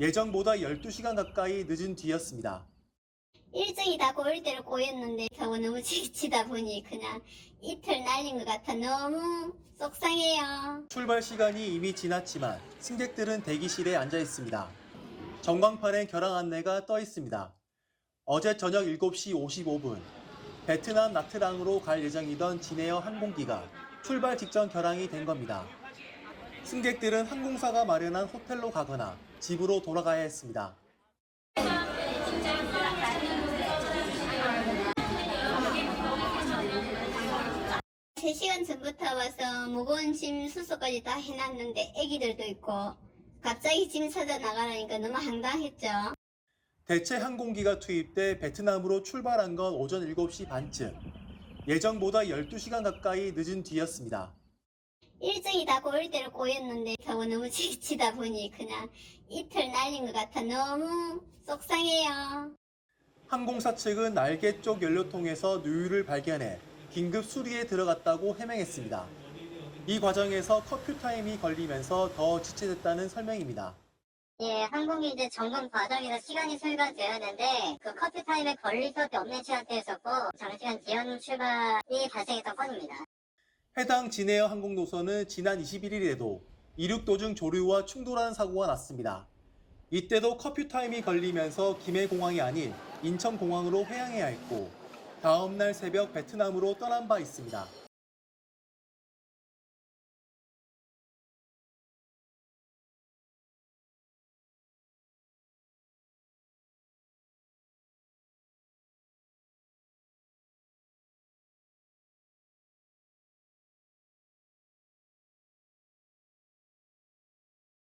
예정보다 12시간 가까이 늦은 뒤였습니다. 일정이 다 고일 대로 꼬였는데 저거 너무 지치다 보니 그냥 이틀 날린 것 같아 너무 속상해요. 출발 시간이 이미 지났지만 승객들은 대기실에 앉아 있습니다. 전광판에 결항 안내가 떠 있습니다. 어제 저녁 7시 55분 베트남 나트랑으로 갈 예정이던 진에어 항공기가 출발 직전 결항이 된 겁니다. 승객들은 항공사가 마련한 호텔로 가거나 집으로 돌아가야 했습니다. 3시간 전부터 와서 무거운 짐 수소까지 다 해놨는데 애기들도 있고 갑자기 짐 찾아 나가라니까 너무 황당했죠. 대체 항공기가 투입돼 베트남으로 출발한 건 오전 7시 반쯤. 예정보다 12시간 가까이 늦은 뒤였습니다. 일정이 다 고일 대로 꼬였는데 저거 너무 지치다 보니 그냥 이틀 날린 것 같아 너무 속상해요. 항공사 측은 날개 쪽 연료통에서 누유를 발견해 긴급 수리에 들어갔다고 해명했습니다. 이 과정에서 커큐 타임이 걸리면서 더 지체됐다는 설명입니다. 예, 항공기 이제 점검 과정에서 시간이 소요가 되었는데 그 커피 타임에 걸릴 수밖에 없는 시간대였었고 장시간 지연 출발이 발생했던 건입니다. 해당 진에어 항공 노선은 지난 21일에도 이륙 도중 조류와 충돌하는 사고가 났습니다. 이때도 커퓨 타임이 걸리면서 김해공항이 아닌 인천공항으로 회항해야 했고 다음날 새벽 베트남으로 떠난 바 있습니다.